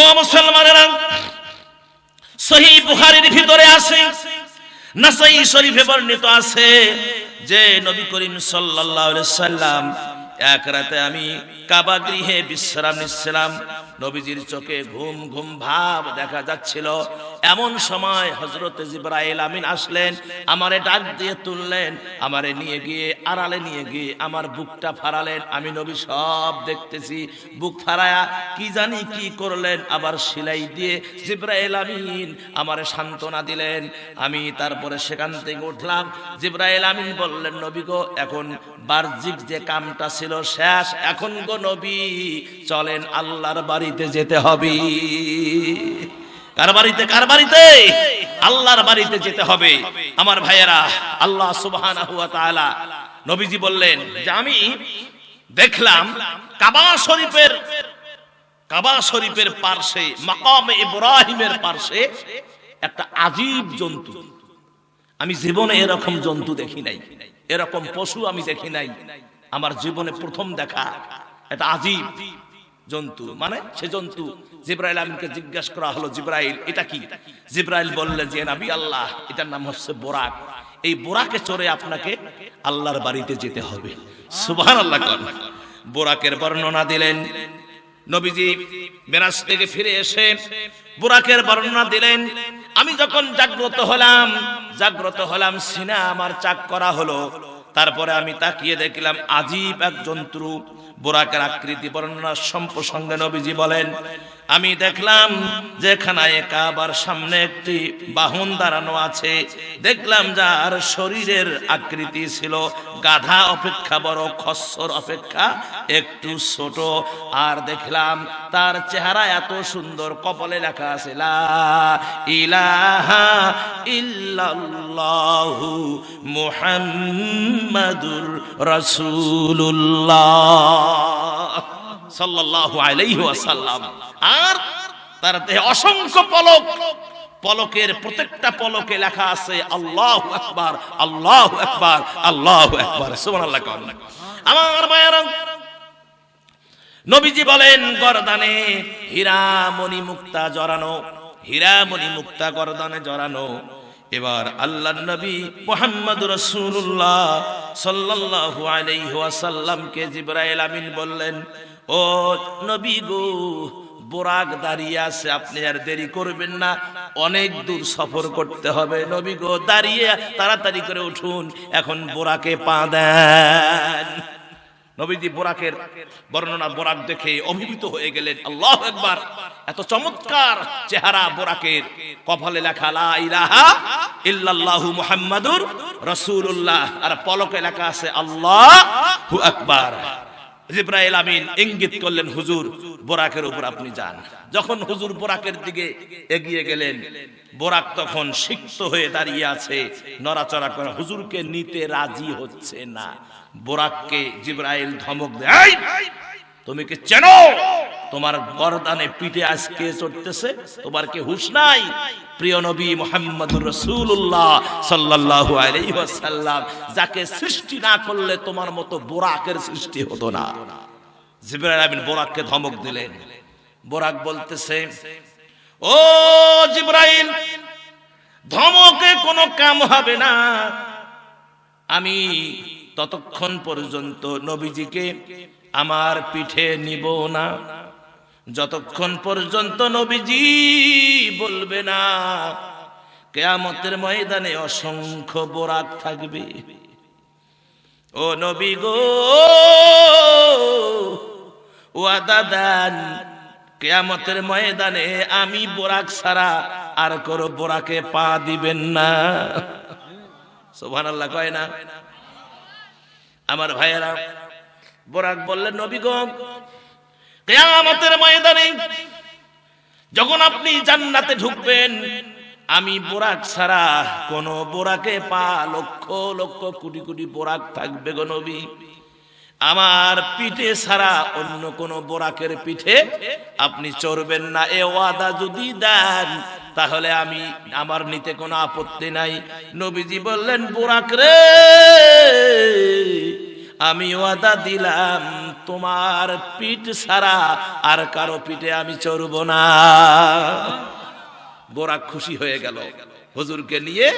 ও মুসলমানেরা, সহি বুখারীর ভিতরে আছে, নাসাই শরীফে বর্ণিত আছে যে নবী করিম সাল্লাল্লাহু আলাইহি সাল্লাম এক রাতে আমি কাবা গৃহে বিশ্রাম নিচ্ছিলাম। নবীজির চোখে ঘুম ঘুম ভাব দেখা যাচ্ছিল। এমন সময় হজরত জিব্রাইল আমিন আসলেন, আমারে ডাক দিয়ে তুললেন, আমারে নিয়ে গিয়ে আড়ালে নিয়ে গিয়ে আমার বুকটা ফাড়ালেন। আমি নবী সব দেখতেছি, বুক ফাড়ায়া কি জানি কি করলেন, আবার সেলাই দিয়ে জিব্রাইল আমিন আমারে সান্ত্বনা দিলেন। আমি তারপরে সেখান থেকে উঠলাম, জিব্রাইল আমিন বললেন, নবী গো, এখন বাহ্যিক যে কামটা ছিল শেষ, এখন গো নবী, চলেন আল্লাহর বাড়িতে যেতে হবে। কার বাড়িতে কার বাড়িতে? আল্লাহর বাড়িতে যেতে হবে। আমার ভাইয়েরা, আল্লাহ সুবহানাহু নবীজি বললেন যে আমি দেখলাম কাবা শরীফের কাবা শরীফের পার্শ্বে, মাকাম ইব্রাহিমের পার্শ্বে একটা আজীব জন্তু। আমি জীবনে এরকম জন্তু দেখি নাই। এরকম পশু আমি দেখি নাই। আমার জীবনে প্রথম দেখা এটা আজীব। জন্তু। মানে সে জন্তু। জিব্রাইল আমিনকে জিজ্ঞাসা করা হলো, জিব্রাইল, এটা কি? জিব্রাইল বললেন যে নবী আল্লাহ, এটার নাম হচ্ছে বোরাক। এই বোরাকে চড়ে আপনাকে আল্লাহর বাড়িতে যেতে হবে। সুবহানাল্লাহ আল্লাহ বোরাকের বর্ণনা দিলেন। নবীজি মেরাজ থেকে ফিরে এসে বোরাকের বর্ণনা দিলেন, আমি যখন জাগ্রত হলাম জাগ্রত হলাম, সিনা আমার চাক করা হলো। তারপরে আমি তাকিয়ে দেখলাম, আজীব এক জন্তু বোরাকের আকৃতি বর্ণনার সম্প্রসঙ্গে নবীজি বলেন আমি দেখলাম যেখানে কাবার সামনে একটি বাহন দাঁড়ানো আছে। দেখলাম যার শরীরের আকৃতি ছিল গাধা অপেক্ষা, বড় খস্সর অপেক্ষা, একটু ছোট। আর দেখলাম তার চেহারা এত সুন্দর, কপালে লেখা আছে ইলাহা ইল্লাল্লাহু মুহাম্মাদুর রাসূলুল্লাহ। সাল্লাল্লাহু আলাইহি ওয়াসাল্লাম। আর তার দেহে অসংখ্য পলক। পলকের প্রত্যেকটা পলকে লেখা আছে, আল্লাহু আকবার আল্লাহু আকবার আল্লাহু আকবার। সুবহানাল্লাহ আমার মায়েরা, নবীজি বলেন, গরদানে হীরা মুক্তা জড়ানো হীরা মণি মুক্তা গরদানে জড়ানো এবার আল্লাহ নবী মোহাম্মদ রসুল্লাহ সাল্লাল্লাহু আলাইহি ওয়াসাল্লামকে জিব্রাইল আমিন বললেন, ও নবী গো, বোরাক দাঁড়িয়ে আছে, আপনি আর দেরি করবেন না, অনেক দূর সফর করতে হবে। নবী গো, দাঁড়িয়ে তাড়াতাড়ি করে উঠুন, এখন বোরাকে পা দেন। নবীজি বোরাকের বর্ণনা বোরাক দেখে অভিভূত হয়ে গেলেন। আল্লাহ একবার এত চমৎকার চেহারা বোরাকের কপালে লেখা, লা ইলাহা ইল্লাল্লাহু মুহাম্মাদুর রাসূলুল্লাহ। আর পলকে লেখা আছে, আল্লাহু আকবার। জিব্রাইল আমিন ইঙ্গিত করলেন হুজুর বোরাকের উপর আপনি যান। যখন হুজুর বোরাকের দিকে এগিয়ে গেলেন বোরাক তখন সিক্ত হয়ে দাঁড়িয়ে আছে। নড়াচড়া করে হুজুরকে নিতে রাজি হচ্ছে না। বোরাককে জিব্রাইল ধমক দেয় "এই, তুমি কি চেনো? তোমার গরদানে পিঠে আজকে চড়তেছে, তোমার কি হুশ নাই? প্রিয় নবী মোহাম্মদুর সাল্লাল্লাহু আলাইহি ওয়াসাল্লাম, যাকে সৃষ্টি না করলে তোমার মতো বোরাকের সৃষ্টি হতো না। জিবরাইল আমিন বোরাককে ধমক দিলেন। বোরাক বলতেছে, ও জিব্রাইল, ধমকে কোনো কাম হবে না। আমি ততক্ষণ পর্যন্ত নবীজিকে আমার পিঠে নিব না। যতক্ষণ পর্যন্ত নবীজি বলবে না, কেয়ামতের ময়দানে অসংখ্য বোরাক থাকবে। ও নবী গো, ওয়াদা দেন, কেয়ামতের ময়দানে আমি বোরাক ছাড়া আর করো বোরাকে পা দিবেন না। সোভান আল্লাহ কয় না? আমার ভাইয়েরা বোরাক বললেন, নবী গো, কেয়ামতের ময়দানে যখন আপনি জান্নাতে ঢুকবেন, আমি বোরাক ছাড়া কোন বোরাকে পা লক্ষ লক্ষ, কোটি কোটি বোরাক থাকবে গো নবী। আমার পিঠে ছাড়া অন্য কোন বোরাকের পিঠে আপনি চড়বেন না। এ ওয়াদা যদি দেন, তাহলে আমি আমার নিতে কোনো আপত্তি নাই। নবীজি বললেন, বোরাক রে আমি ওয়াদা দিলাম, তোমার পিঠ ছাড়া আর কারও পিঠে আমি চড়ব না। বোরাক খুশি হয়ে গেল। হুজুরকে নিয়ে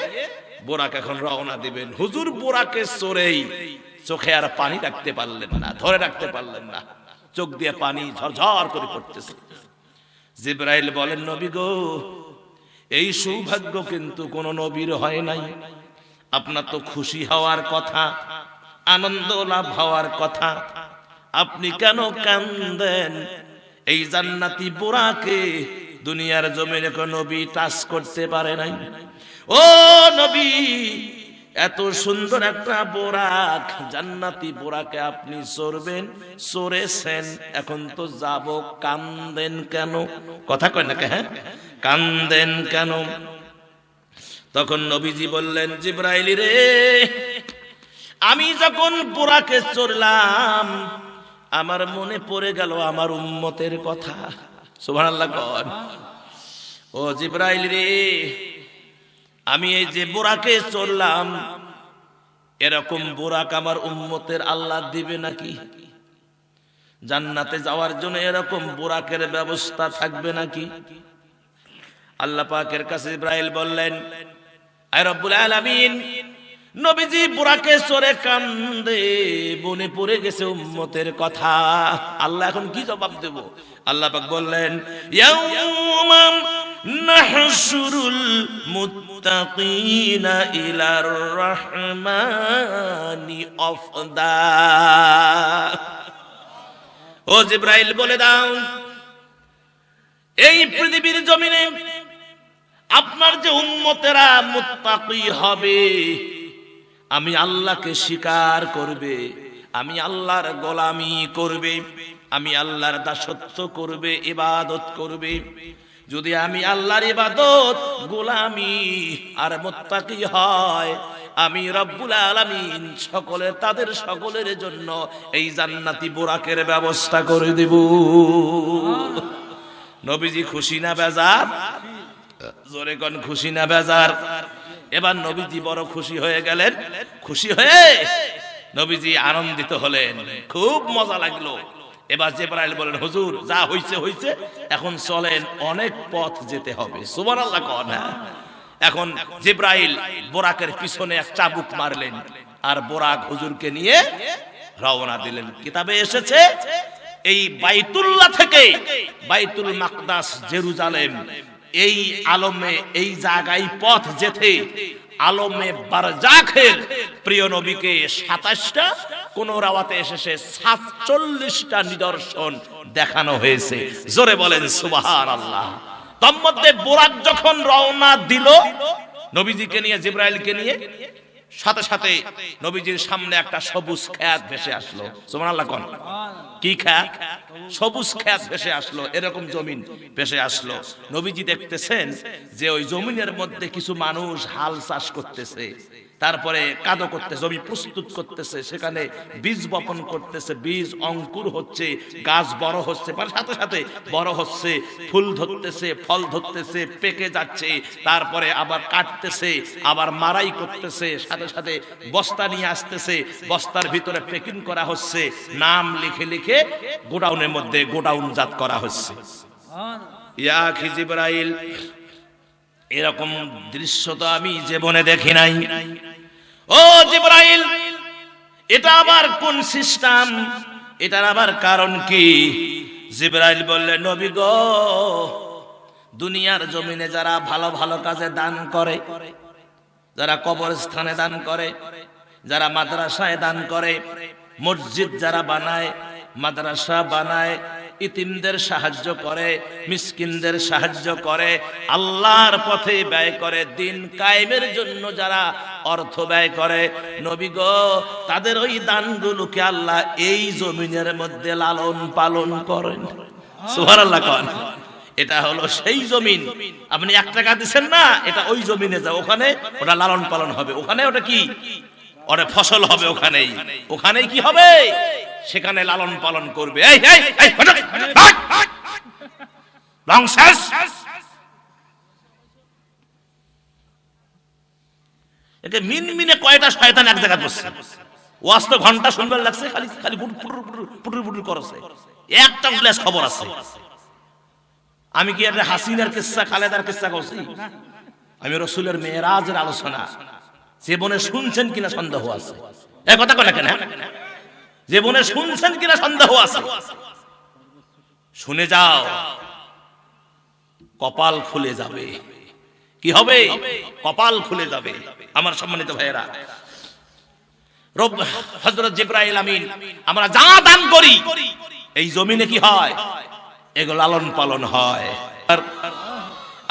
বোরাক এখন রওনা দিবেন। হুজুর বোরাকে চড়েই চোখে আর পানি রাখতে পারলেন না, ধরে রাখতে পারলেন না। চোখ দিয়ে পানি ঝরঝর করে পড়তেছে। জিব্রাইল বলেন, নবী গো, এই সৌভাগ্য কিন্তু কোন নবীর হয় নাই। আপনার তো খুশি হওয়ার কথা। আনন্দ লাভ হওয়ার কথা। আপনি কেন কান্দেন? এই জান্নাতি বোরাকে দুনিয়ার জমিনে কোন নবী টাচ করতে পারে নাই। ও নবী, এত সুন্দর একটা বোরাক, জান্নাতি বোরাকে আপনি চড়বেন চড়েছেন এখন তো যাব, কান্দেন কেন? কথা কয় না হ্যাঁ? কান্দেন কেন? তখন নবীজি বললেন, জিব্রাইলি রে আমি যখন বোরাকে চড়লাম, আমার মনে পড়ে গেল আমার উম্মতের কথা। কন। ও জিব্রাইল রে, আমি এই যে বোরাকে চললাম এরকম বোরাক আমার উম্মতের আল্লাহ দিবে নাকি? জান্নাতে যাওয়ার জন্য এরকম বোরাকের ব্যবস্থা থাকবে নাকি? আল্লাহ পাকের কাছে ইব্রাহিম বললেন, আয় রব্বুল আলামিন নবীজি বুড়াকে সরে কান্দে, বনে পড়ে গেছে উম্মতের কথা। আল্লাহ এখন কি জবাব দেব? আল্লাহ পাক বললেন, ইয়াউমা নাহশুরুল মুত্তাকিনা ইলার রহমানি অফদা ও জিব্রাইল, বলে দাও, এই পৃথিবীর জমিনে আপনার যে উম্মতেরা মুত্তাকি হবে আমি আল্লাহকে স্বীকার করবে, আমি আল্লাহর গোলামি করবে, আমি আল্লাহর দাসত্ব করবে, ইবাদত করবে। যদি আমি আল্লাহর ইবাদত গোলামি আর মুত্তাকি হয়, আমি রব্বুল আলামিন সকলের, তাদের সকলের জন্য এই জান্নাতি বোরাকের ব্যবস্থা করে দেব। নবীজি খুশি না বেজার? জোরে কোন খুশি না বেজার? এবার নবীজি বড় খুশি হয়ে গেলেন। খুশি হয়ে নবীজি আনন্দিত হলেন। খুব মজা লাগল। এবার জেব্রাইল বলেন হুজুর, যা হইছে হইছে। এখন চলেন, অনেক পথ যেতে হবে। সুবহানাল্লাহ কন হ্যাঁ। এখন জিব্রাইল বোরাকের পিছনে এক চাবুক মারলেন আর বোরাক হুজুরকে নিয়ে রওনা দিলেন। কিতাবে এসেছে, এই বাইতুল্লাহ থেকে বাইতুল মাকদাস জেরুজালেম এই আলমে, এই জায়গায় পথ যেতে, আলমে বারজাখের প্রিয় নবীকে সাতাশটা, কোন রাওয়াতে এসেছে সাতচল্লিশটা নিদর্শন দেখানো হয়েছে। জোরে বলেন সুবাহার আল্লাহ তন্মধ্যে বোরাক যখন রওনা দিল, নবীজিকে নিয়ে, জিব্রাইলকে নিয়ে সাথে সাথে নবীজির সামনে একটা সবুজ খ্যাত ভেসে আসলো। সোমান আল্লাহ কন। কি খ্যাত? সবুজ খ্যাত ভেসে আসলো, এরকম জমিন ভেসে আসলো। নবীজি দেখতেছেন যে ওই জমিনের মধ্যে কিছু মানুষ হাল চাষ করতেছে। তারপরে কাদো করতে জমি প্রস্তুত করতেছে, সেখানে বীজ বপন করতেছে, বীজ অঙ্কুর হচ্ছে, গাছ বড় হচ্ছে মানে সাথে সাথে বড় হচ্ছে, ফুল ধরতেছে, ফল ধরতেছে, পেকে যাচ্ছে, তারপরে আবার কাটতেছে, আবার মারাই করতেছে, সাথে সাথে বস্তা নিয়ে আসতেছে, বস্তার ভিতরে প্যাকিং করা হচ্ছে, নাম লিখে লিখে গোডাউনের মধ্যে গোডাউন জাত করা হচ্ছে। ইয়া এরকম দৃশ্য তো আমি জীবনে দেখি নাই। ও জিব্রাইল, এটা আবার কোন সিস্টেম? এটার আবার কারণ কি? জিব্রাইল বললে, নবী গো, দুনিয়ার জমিনে যারা ভালো ভালো কাজে দান করে, যারা কবরস্থানে দান করে, যারা মাদ্রাসায় দান করে, মসজিদ যারা বানায়, মাদ্রাসা বানায় ইতিমদের সাহায্য করে, মিসকিনদের সাহায্য করে, আল্লাহর পথে ব্যয় করে, দিন কায়েমের জন্য যারা অর্থ ব্যয় করে। নবী গো, তাদের ওই দানগুলোকে আল্লাহ এই জমিনের মধ্যে লালন পালন করেন। সুবহানাল্লাহ কন। এটা হলো সেই জমিন। আপনি এক টাকা দিচ্ছেন না, এটা ওই জমিনে যা ওখানে ওটা লালন পালন হবে। ওখানে ওটা কি? ওটা ফসল হবে ওখানেই। ওখানেই কি হবে? সেখানে লালন পালন করবে। মিন মিনে এক ঘণ্টা লাগছে একটা খবর আছে। আমি কি হাসিনার কিস্সা খালেদার কিস্সা করছি আমি রসুলের মেয়েরাজের আলোচনা। জীবনে শুনছেন কিনা সন্দেহ আছে। এ কথা কেন? জীবনে শুনছেন কিনা সন্দেহ আছে। শুনে যাও, কপাল খুলে যাবে। কি হবে? কপাল খুলে যাবে, আমার সম্মানিত ভাইয়েরা। আমরা যা দান করি, এই জমিনে কি হয়? এগুলো লালন পালন হয়।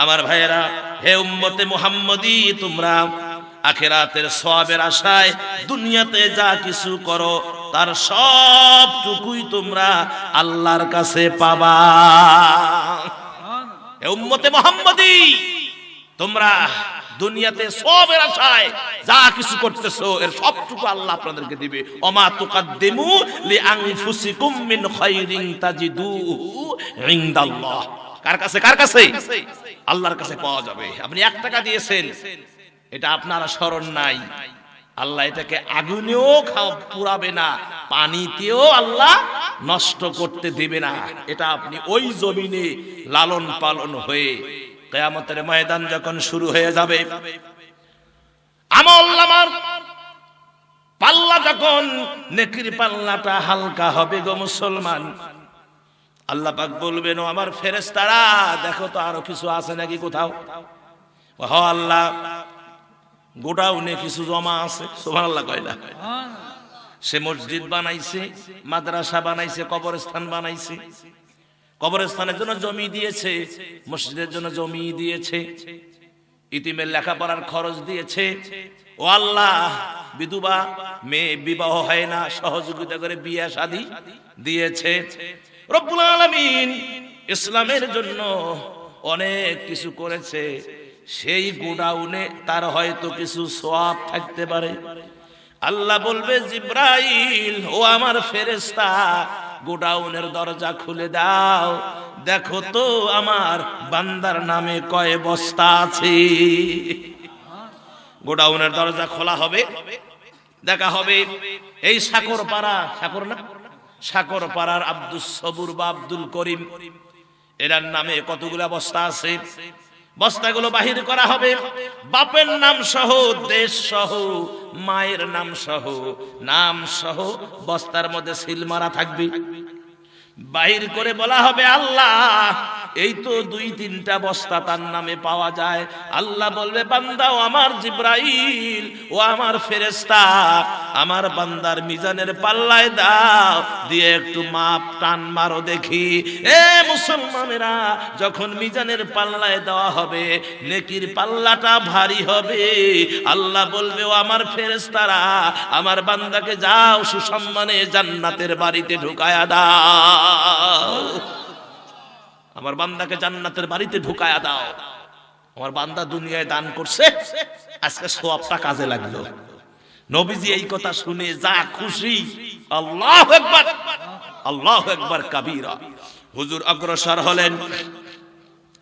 আমার ভাইয়েরা, হে উম্মতে মুহাম্মদি, তোমরা আখেরাতের সওয়াবের আশায় দুনিয়াতে যা কিছু করো তার সবটুকুই তোমরা আল্লাহর কাছে পাবা। উম্মতে মুহাম্মদি, তোমরা দুনিয়াতে সবের আশায় যা কিছু করতেছো, এর সবটুকু আল্লাহ আপনাদেরকে দিবে। অমা তুকাদ্দিমু লি আনফুসিকুম মিন খাইরিন তাজিদুহু ইনদাল্লাহ। কার কাছে? কার কাছে? আল্লাহর কাছে পাওয়া যাবে। আপনি এক টাকা দিয়েছেন, এটা আপনারা স্মরণ নাই। আল্লাহ এটাকে আগুনেও পুরাবে না, পানিতেও আল্লাহ নষ্ট করতে দেবে না। এটা আপনি ওই জমিনে লালন পালন হয়ে কেয়ামতের ময়দান যখন শুরু হয়ে যাবে আমার পাল্লা যখন নেকির পাল্লাটা হালকা হবে গো মুসলমান, আল্লাহ পাক বলবেন আমার ফেরেস্তারা দেখো তো আরও কিছু আছে নাকি কোথাও? হ আল্লাহ গোডাউনে কিছু জমা আছে, সুবহানাল্লাহ কয় না। সে মসজিদ বানাইছে, মাদ্রাসা বানাইছে, কবরস্থান বানাইছে। কবরস্থানের জন্য জমি দিয়েছে, মসজিদের জন্য জমি দিয়েছে, ইতিমের লেখাপড়ার খরচ দিয়েছে। ও আল্লাহ, বিধবা মেয়ে বিবাহ হয় না, সহযোগিতা করে বিয়া শাদী দিয়েছে। রব্বুল আলামিন ইসলামের জন্য অনেক কিছু করেছে। সেই গোডাউনে তার হয়তো কিছু সোয়াব থাকতে পারে। আল্লাহ বলবে, জিব্রাইল, ও আমার ফেরেস্তা গোডাউনের দরজা খুলে দাও। দেখো তো আমার বান্দার নামে কয় বস্তা আছে। গোডাউনের দরজা খোলা হবে, দেখা হবে। এই সাকর পাড়া সাকর না? সাকর পাড়ার আব্দুল সবুর বা আব্দুল করিম, এরার নামে কতগুলা বস্তা আছে? বস্তাগুলো বাহির করা হবে। বাপের নাম সহ, দেশ সহ, মায়ের নাম সহ নাম সহ বস্তার মধ্যে সিল মারা থাকবে। বাহির করে বলা হবে, আল্লাহ এই তো দুই তিনটা বস্তা তার নামে পাওয়া যায়। আল্লাহ বলবে বান্দা ও আমার জিব্রাইল, ও আমার ফেরেস্তা আমার বান্দার মিজানের পাল্লায় দাও, দিয়ে একটু মাপ টান মারো দেখি। এ মুসলমানেরা, যখন মিজানের পাল্লায় দেওয়া হবে, নেকির পাল্লাটা ভারী হবে। আল্লাহ বলবে, ও আমার ফেরেস্তারা আমার বান্দাকে যাও সুসম্মানে জান্নাতের বাড়িতে ঢুকায়া দাও। আমার বান্দাকে জান্নাতের বাড়িতে ঢুকায়া দাও। আমার বান্দা দুনিয়ায় দান করছে, আজকে সোয়াবটা কাজে লাগল। নবীজি এই কথা শুনে যা খুশি, আল্লাহ একবার আল্লাহ একবার কাবিরা। হুজুর অগ্রসর হলেন।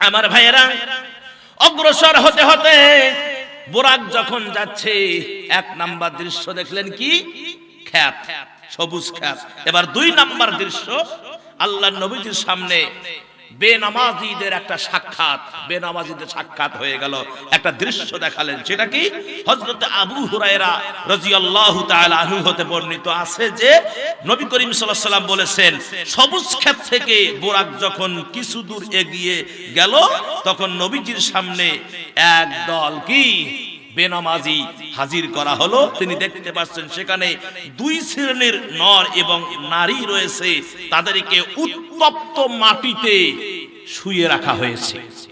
আমার ভাইয়েরা, অগ্রসর হতে হতে বোরাক যখন যাচ্ছে, এক নাম্বার দৃশ্য দেখলেন কি? খ্যাত, সবুজ খ্যাত। এবার দুই নাম্বার দৃশ্য আল্লাহ নবীজির সামনে। বেনামাজিদের একটা সাক্ষাৎ, বেনামাজিদের সাক্ষাৎ হয়ে গেল। একটা দৃশ্য দেখালেন, সেটা কি? হযরত আবু হুরায়রা রাদিয়াল্লাহু তাআলা আনহু হতে বর্ণিত আছে যে, নবী করিম সাল্লাল্লাহু আলাইহি বলেছেন, সবুজ ক্ষেত থেকে বোরাক যখন কিছু দূর এগিয়ে গেল, তখন নবীজির সামনে এক দল কি? বেনামাজি হাজির করা হলো। তিনি দেখতে পাচ্ছেন সেখানে দুই শ্রেণির নর এবং নারী রয়েছে। তাদেরকে উত্তপ্ত মাটিতে শুয়ে রাখা হয়েছে।